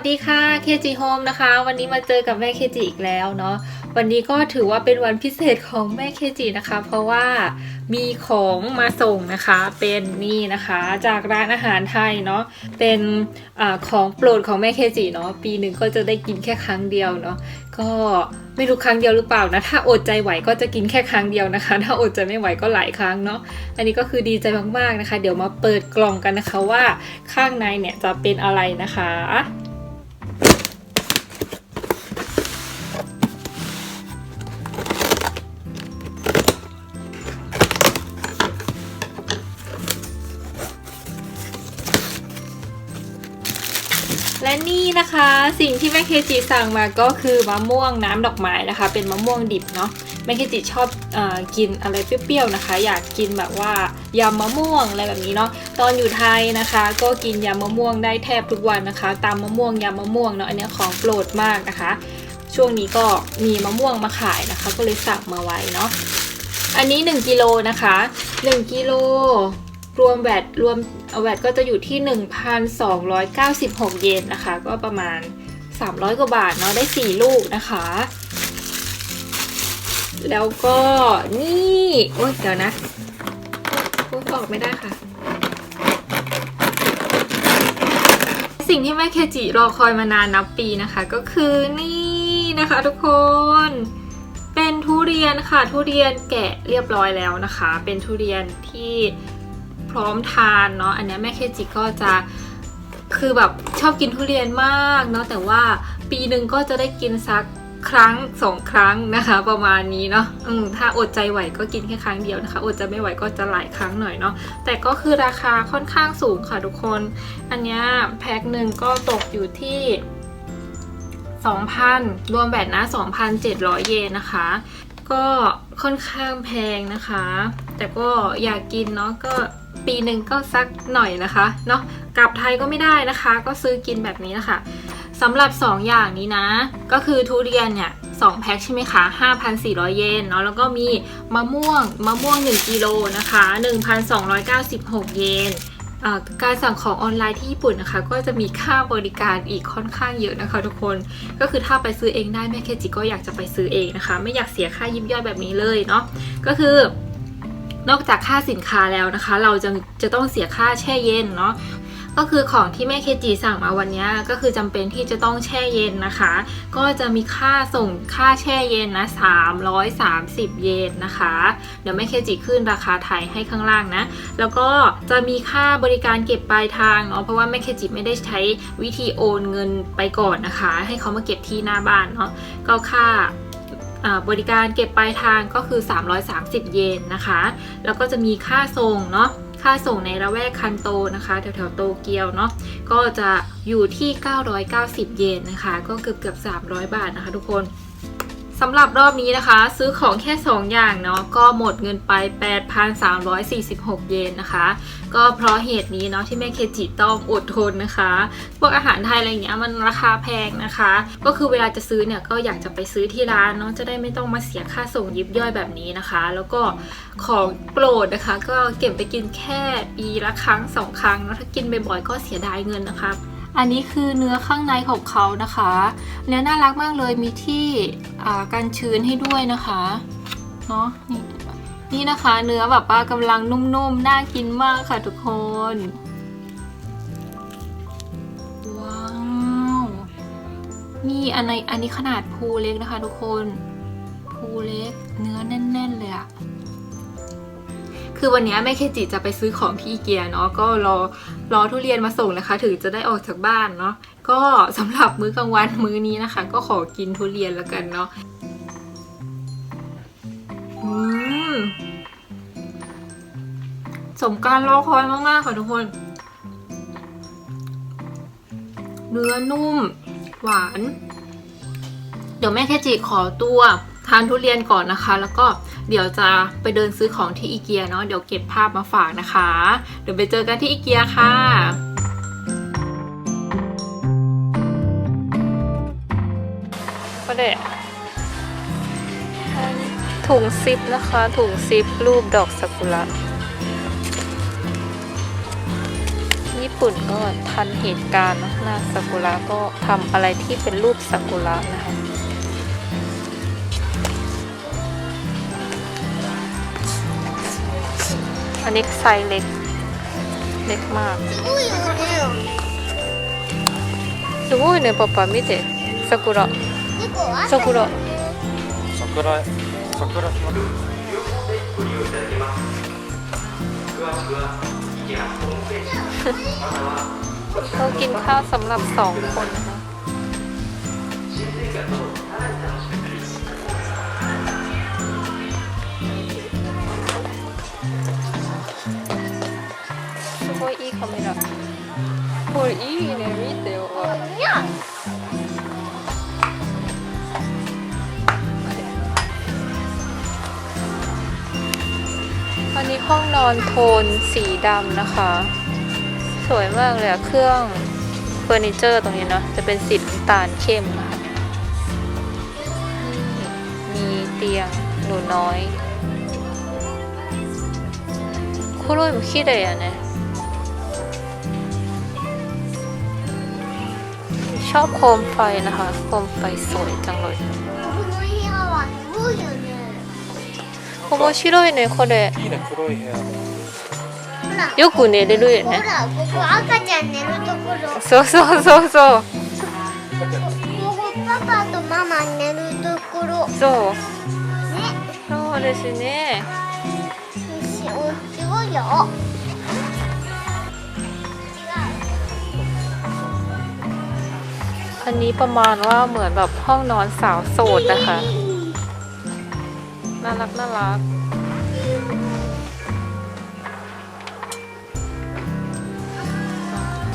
วัสดีค่ะเคจิโฮมนะคะ วันนี้มาเจอกับแม่เคจิอีกแล้วเนาะวันนี้ก็ถือว่าเป็นวันพิเศษของแม่เคจินะคะ เพราะว่ามีของมาส่งนะคะเป็นนี่นะคะจากร้านอาหารไทยเนาะเป็นอาของโปรดของแม่เคจิเนาะปีหนึ่งก็จะได้กินแค่ครั้งเดียวเนาะก็ไม่รู้ครั้งเดียวหรือเปล่านะ ถ้าอดใจไหวก็จะกินแค่ครั้งเดียวนะคะ ถ้าอดใจไม่ไหวก็หลายครั้งเนาะอันนี้ก็คือดีใจมากๆนะคะ เดี๋ยวมาเปิดกล่องกันนะคะว่าข้างในเนี่ยจะเป็นอะไรนะคะ และนี่นะคะสิ่งที่แม่เคจิสั่งมาก็คือมะม่วงน้ำดอกไม้นะคะ เป็นมะม่วงดิบเนาะแม่เคจิชอบอกินอะไรเปรี้ยวๆนะคะ อยากกินแบบว่ายำมะม่วงอะไรแบบนี้เนาะตอนอยู่ไทยนะคะ ก็กินยำมะม่วงได้แทบทุกวันนะคะ ตามมะม่วงยำมะม่วงเนาะอันนี้ของโปรดมากนะคะ ช่วงนี้ก็มีมะม่วงมาขายนะคะ ก็เลยสั่งมาไว้เนาะอันนี้ 1กิโลนะคะ1กิโล รวมแวดรวมแวดก็จะอยู่ที่ 1,296 เยนนะคะ ก็ประมาณ 300 กว่าบาทเนาะได้ 4 ลูกนะคะ แล้วก็นี่โอ๊ยเดี๋ยวนะพูดออกไม่ได้ค่ะ สิ่งที่แม่เคจิรอคอยมานานนับปีนะคะ ก็คือนี่นะคะทุกคนเป็นทุเรียนค่ะ ทุเรียนแกะเรียบร้อยแล้วนะคะ เป็นทุเรียนที่ ร้อมทานเนาะอันนี้แม่เคจิก็จะคือแบบชอบกินทุเรียนมากเนาะแต่ว่าปีหนึ่งก็จะได้กินสักครั้งสองครั้งนะคะ ประมาณนี้เนาะอืมถ้าอดใจไหวก็กินแค่ครั้งเดียวนะคะอดใจไม่ไหวก็จะหลายครั้งหน่อยเนาะแต่ก็คือราคาค่อนข้างสูงค่ะทุกคน อันนี้แพ็คหนึ่งก็ตกอยู่ที่2,000 รวมแบตนะ 2,700 เยนนะคะ ก็ค่อนข้างแพงนะคะ แต่ก็อยากกินเนาะก็ปีหนึ่งก็สักหน่อยนะคะเนาะกลับไทยก็ไม่ได้นะคะ ก็ซื้อกินแบบนี้นะคะสำหรับ 2 อย่างนี้นะ ก็คือทุเรียนเนี่ย2แพ็คใช่ไหมคะ 5,400 เยนเนาะแล้วก็มีมะม่วงมะม่วง 1กิโลนะคะ 1,296 เยนอ่าการสั่งของออนไลน์ที่ญี่ปุ่นนะคะ ก็จะมีค่าบริการอีกค่อนข้างเยอะนะคะ ทุกคนก็คือถ้าไปซื้อเองได้แม่เคจิก็อยากจะไปซื้อเองนะคะ ไม่อยากเสียค่ายิบย่อยแบบนี้เลยเนาะก็คือ นอกจากค่าสินค้าแล้วนะคะ เราจะจะต้องเสียค่าแช่เย็นเนาะก็คือของที่แม่เคจิสั่งมาวันนี้ก็คือจำเป็นที่จะต้องแช่เย็นนะคะ ก็จะมีค่าส่งค่าแช่เย็นนะ330 เยนนะคะ เดี๋ยวแม่เคจิขึ้นราคาไทยให้ข้างล่างนะ แล้วก็จะมีค่าบริการเก็บปลายทางเนาะเพราะว่าแม่เคจิไม่ได้ใช้วิธีโอนเงินไปก่อนนะคะ ให้เขามาเก็บที่หน้าบ้านเนาะก็ค่า บริการเก็บปลายทางก็คือ 330 เยนนะคะ แล้วก็จะมีค่าส่งเนาะค่าส่งในระแวกคันโตนะคะ แถวๆโตเกียวเนาะก็จะอยู่ที่ 990 เยนนะคะ ก็เกือบเกือบ300 บาทนะคะทุกคน สำหรับรอบนี้นะคะ ซื้อของแค่ 2 อย่างเนาะก็หมดเงินไป 8,346 เยนนะคะ ก็เพราะเหตุนี้เนาะที่แม่เคจิต้องอดทนนะคะพวกอาหารไทยอะไรเงี้ยมันราคาแพงนะคะ ก็คือเวลาจะซื้อเนี่ยก็อยากจะไปซื้อที่ร้านเนาะจะได้ไม่ต้องมาเสียค่าส่งยิบย่อยแบบนี้นะคะ แล้วก็ของโปรดนะคะ ก็เก็บไปกินแค่ปีละครั้งสองครั้งเนาะถ้ากินบ่อยๆก็เสียดายเงินนะคะ อันนี้คือเนื้อข้างในของเขานะคะเนื้อน่ารักมากเลยมีที่อ่ากันชื้นให้ด้วยนะคะเนาะนี่นี่นะคะ เนื้อแบบว่ากำลังนุ่มๆน่ากินมากค่ะทุกคน ว้าว นี่อันในอันนี้ขนาดภูเล็กนะคะทุกคนภูเล็กเนื้อแน่น ๆ เลยอะ คือวันนี้แม่เคจิจะไปซื้อของที่อีเกียเนาะก็รอรอทุเรียนมาส่งนะคะ ถึงจะได้ออกจากบ้านเนาะก็สำหรับมื้อกลางวันมื้อนี้นะคะ ก็ขอกินทุเรียนแล้วกันเนาะอืมสมการรอคอยมากๆค่ะทุกคน เนื้อนุ่ม หวาน เดี๋ยวแม่แคจิขอตัวทานทุเรียนก่อนนะคะ แล้วก็ เดี๋ยวจะไปเดินซื้อของที่อีเกียเนาะเดี๋ยวเก็บภาพมาฝากนะคะ เดี๋ยวไปเจอกันที่อีเกียค่ะก็ได้ถุงซิปนะคะ ถุงซิปรูปดอกซากุระญี่ปุ่นก็ทันเหตุการณ์นะหน้าซากุระก็ทำอะไรที่เป็นรูปซากุระนะคะ อันนี้ไซส์เล็ก เล็กมาก すごいよねすごいねパパ見て桜猫は桜桜桜島 เรากินข้าวสำหรับสองคนนะคะ すごいいいカメラこれいいね見てよいや อันนี้ห้องนอนโทนสีดำนะคะ สวยมากเลยอะเครื่องเฟอร์นิเจอร์ตรงนี้เนาะจะเป็นสีน้ำตาลเข้มนะคะนี่มีเตียงหนูน้อยโคโรยมัน ชอบโคมไฟนะคะ โคมไฟสวยจังเลย この部屋はすごいよね面白いねこれいいね黒い部屋でほらよく寝れるよほねらここ赤ちゃん寝るところそうそうそうそうここパパとママ寝るところねそうそうですねしおすごいよ อันนี้ประมาณว่าเหมือนแบบห้องนอนสาวโสดนะคะ น่ารักน่ารัก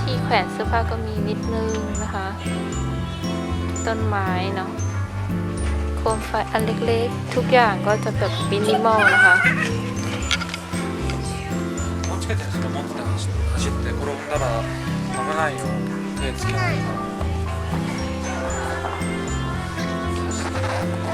ที่แขวนเสื้อผ้าก็มีนิดนึงนะคะ ต้นไม้เนาะ โคมไฟอันเล็กๆ ทุกอย่างก็จะแบบมินิมอลนะคะ 気をつけてそれ持って走って走って転んだら危ないよ手つけないから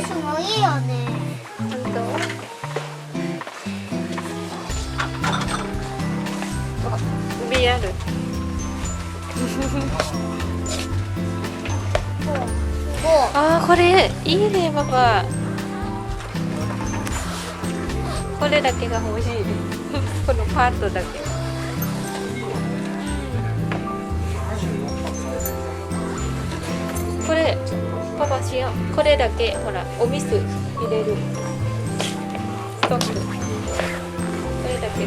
このサイズもいいよね。本当あ、VR。こあーこれいいねパパ。これだけが欲しい。このパートだけ。これしよう。これだけほらお水入れる。ストップこれだけ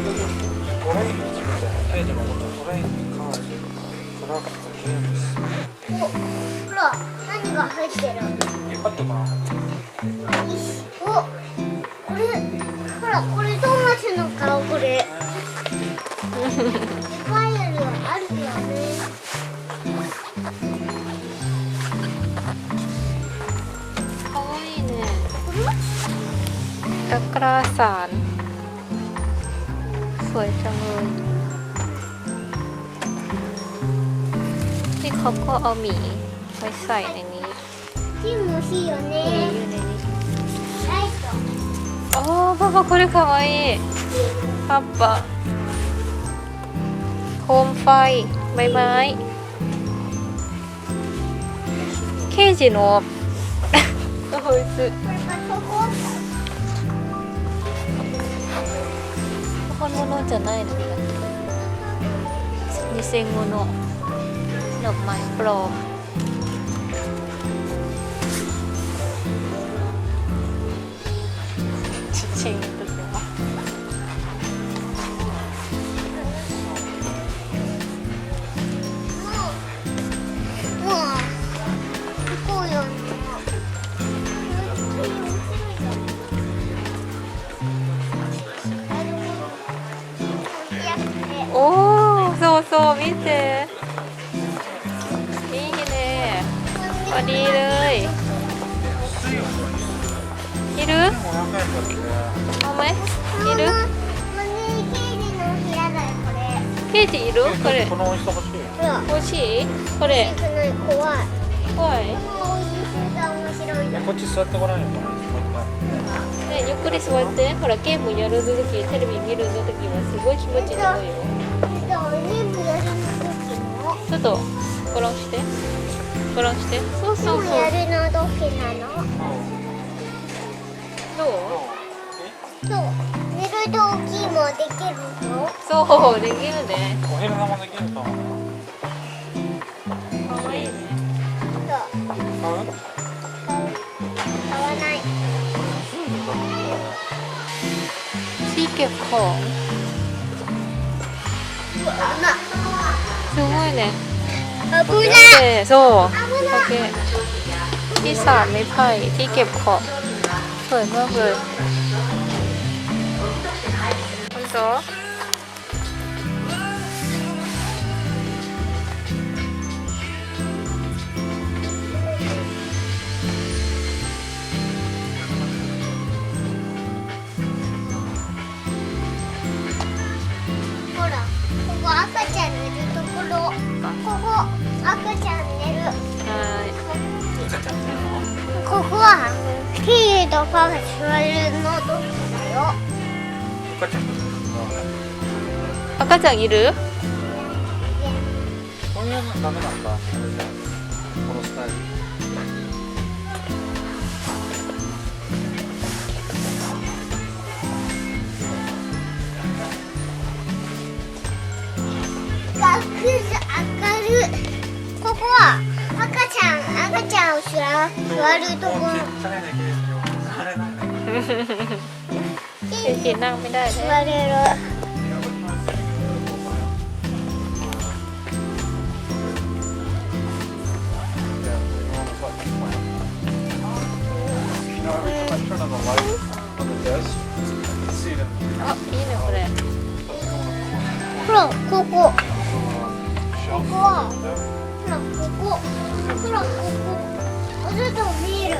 お、ほら、何が入ってるったかなお、これ、ほら、これドーナツの顔これ กร้าสารสวยจังเลยนี่เขาก็เอาหมีไว้ใส่ในนี้ 金欲しいよ หมี ね อยู่ในนี้ ライト โอ้パパこれかわいいパパโคมไฟใบไม้ケージのおいしい 本物じゃないのか偽物ดอกไม้ปลอมจริง そう見て。いいね。これいる。いる？お前いる？ケージいる？これ。欲しいこれ。怖い。怖い。こっち座ってごらんよねゆっくり座って。ほらゲームやるときテレビ見るときはすごい気持ちいいよ。ちょっと転して。して。そうそうそう。やるのどきなの？どう？そう。寝る時もできるの？そうできるね。お昼もできると思う。かわいいね。そう。買わない？シーケッすごいね危ないでそう危ないโอเคที่สามไม้ไผ่ที่เก็บของสวยมากเลยคุณโซ ここ赤ちゃん寝る？は赤ちゃんっていうのここはヒーとパパ座るの時だよ赤ちゃん。赤ちゃんいる？そういうのダメなんだ。このスタイルん赤ちゃんを座座るとこもうちっちゃいねケージを座れないねเจนนั่งไม่ได้ 座 นะ れるあいいねこれほらここここはほらここほらここお 外見える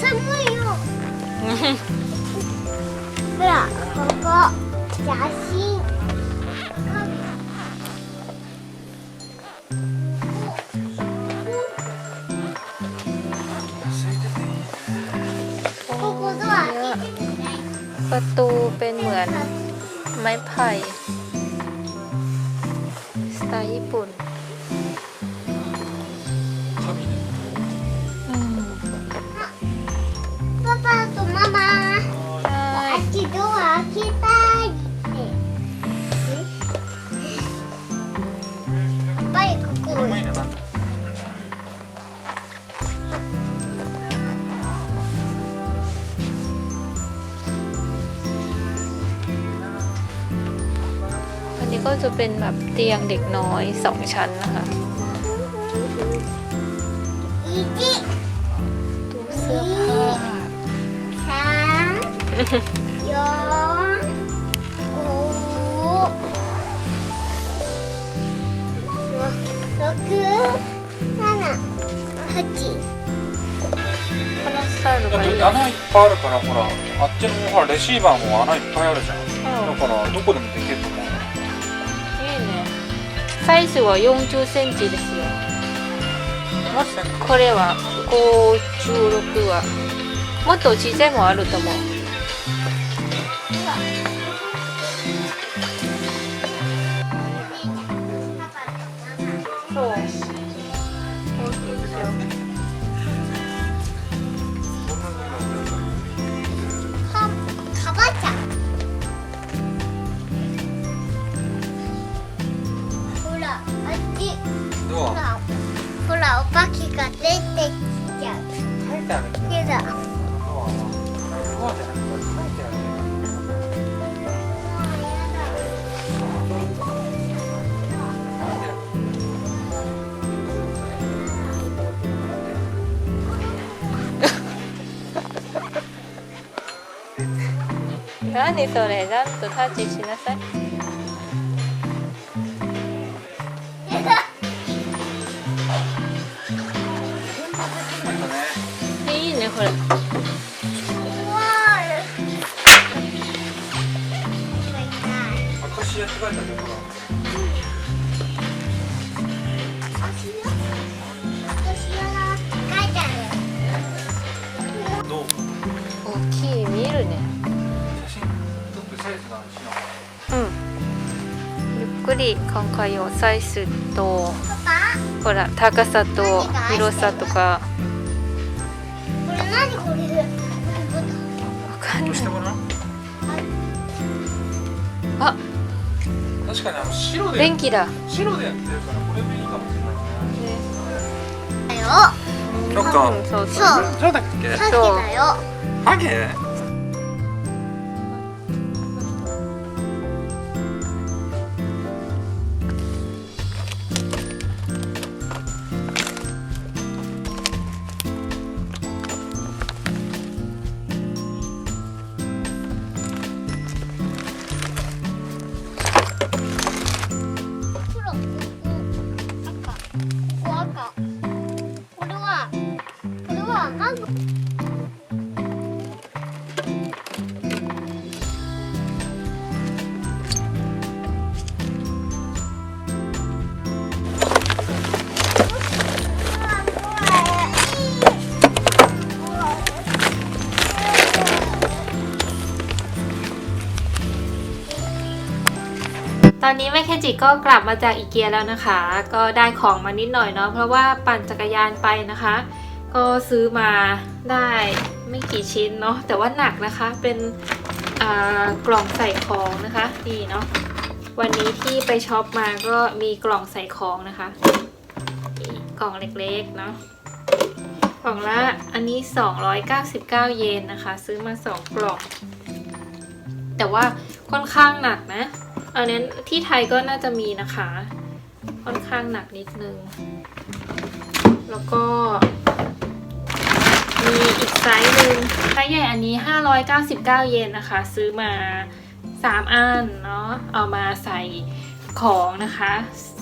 寒いよほらここ写真ここドア開けてみない ประตูเป็นเหมือนไม้ไผ่สไตล์ญี่ปุ่น เป็นแบบเตียงเด็กน้อยสองชั้นนะคะ 1 ตู้เสื้อผ้า 3 4 5 6 7 8このスタイルだっがいいて穴いっぱいあるからほらあっちのほらレシーバーも穴いっぱいあるじゃんうんだからどこでもできると思ういいね るサイズは40センチですよ。もこれは56は。もっと小さいもあると思う何それ？ちゃんとタッチしなさい。うん。ゆっくり考えよう。サイズとほら高さと広さとか。これ何これ？わかんない。あ。確かにあの白でだ。白でやってるからこれでいいかもしれない。ねだよ。そかそう。そう。そうだっけ？そう。ハゲ？ ตอนนี้แม่เคจิก็กลับมาจากอีเกียแล้วนะคะ ก็ได้ของมานิดหน่อยเนาะเพราะว่าปั่นจักรยานไปนะคะ ก็ซื้อมาได้ไม่กี่ชิ้นเนาะแต่ว่าหนักนะคะเป็นกล่องใส่ของนะคะนี่เนาะวันนี้ที่ไปช็อปมาก็มีกล่องใส่ของนะคะกล่องเล็กๆเนาะกล่องละอันนี้ 299 เยนนะคะ ซื้อมา 2 กล่อง แต่ว่าค่อนข้างหนักนะ อันนี้ที่ไทยก็น่าจะมีนะคะ ค่อนข้างหนักนิดนึง แล้วก็ มีอีกไซส์หนึ่งไซส์ใหญ่อันนี้ 599 เยนนะคะ ซื้อมา 3 อันเนาะเอามาใส่ของนะคะ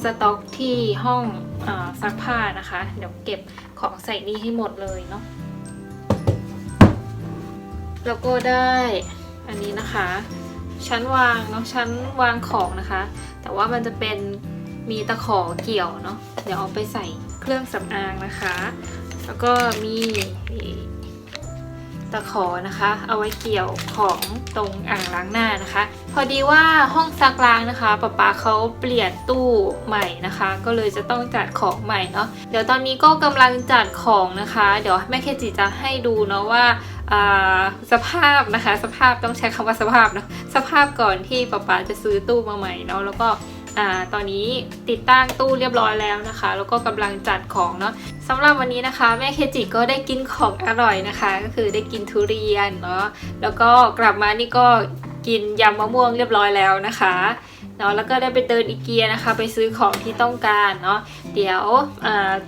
สต็อกที่ห้องอซักผ้านะคะ เดี๋ยวเก็บของใส่นี่ให้หมดเลยเนาะแล้วก็ได้อันนี้นะคะ ชั้นวางเนาะชั้นวางของนะคะ แต่ว่ามันจะเป็นมีตะขอเกี่ยวเนาะเดี๋ยวเอาไปใส่เครื่องสำอางนะคะ แล้วก็มีตะขอนะคะ เอาไว้เกี่ยวของตรงอ่างล้างหน้านะคะ พอดีว่าห้องซักล้างนะคะป๊าป๊าเขาเปลี่ยนตู้ใหม่นะคะ ก็เลยจะต้องจัดของใหม่เนาะเดี๋ยวตอนนี้ก็กำลังจัดของนะคะ เดี๋ยวแม่เคจิจะให้ดูเนาะว่า สภาพนะคะ สภาพต้องใช้คำว่าสภาพเนาะสภาพก่อนที่ป๊าป๊าจะซื้อตู้มาใหม่เนาะแล้วก็ตอนนี้ติดตั้งตู้เรียบร้อยแล้วนะคะ แล้วก็กำลังจัดของเนาะสำหรับวันนี้นะคะ แม่เคจิก็ได้กินของอร่อยนะคะ ก็คือได้กินทุเรียนเนาะแล้วก็กลับมานี่ก็กินยำมะม่วงเรียบร้อยแล้วนะคะ เนาะแล้วก็ได้ไปเดินอีเกียนะคะ ไปซื้อของที่ต้องการเนาะเดี๋ยว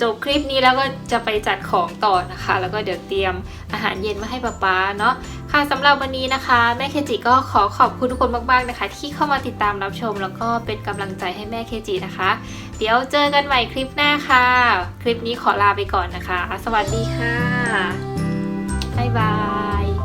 จบคลิปนี้แล้วก็จะไปจัดของต่อนะคะ แล้วก็เดี๋ยวเตรียมอาหารเย็นมาให้ป๊าป๊าเนาะค่ะสำหรับวันนี้นะคะแม่เคจิก็ขอขอบคุณทุกคนมากๆนะคะ ที่เข้ามาติดตามรับชม แล้วก็เป็นกำลังใจให้แม่เคจินะคะ เดี๋ยวเจอกันใหม่คลิปหน้าค่ะ คลิปนี้ขอลาไปก่อนนะคะ สวัสดีค่ะบ๊ายบาย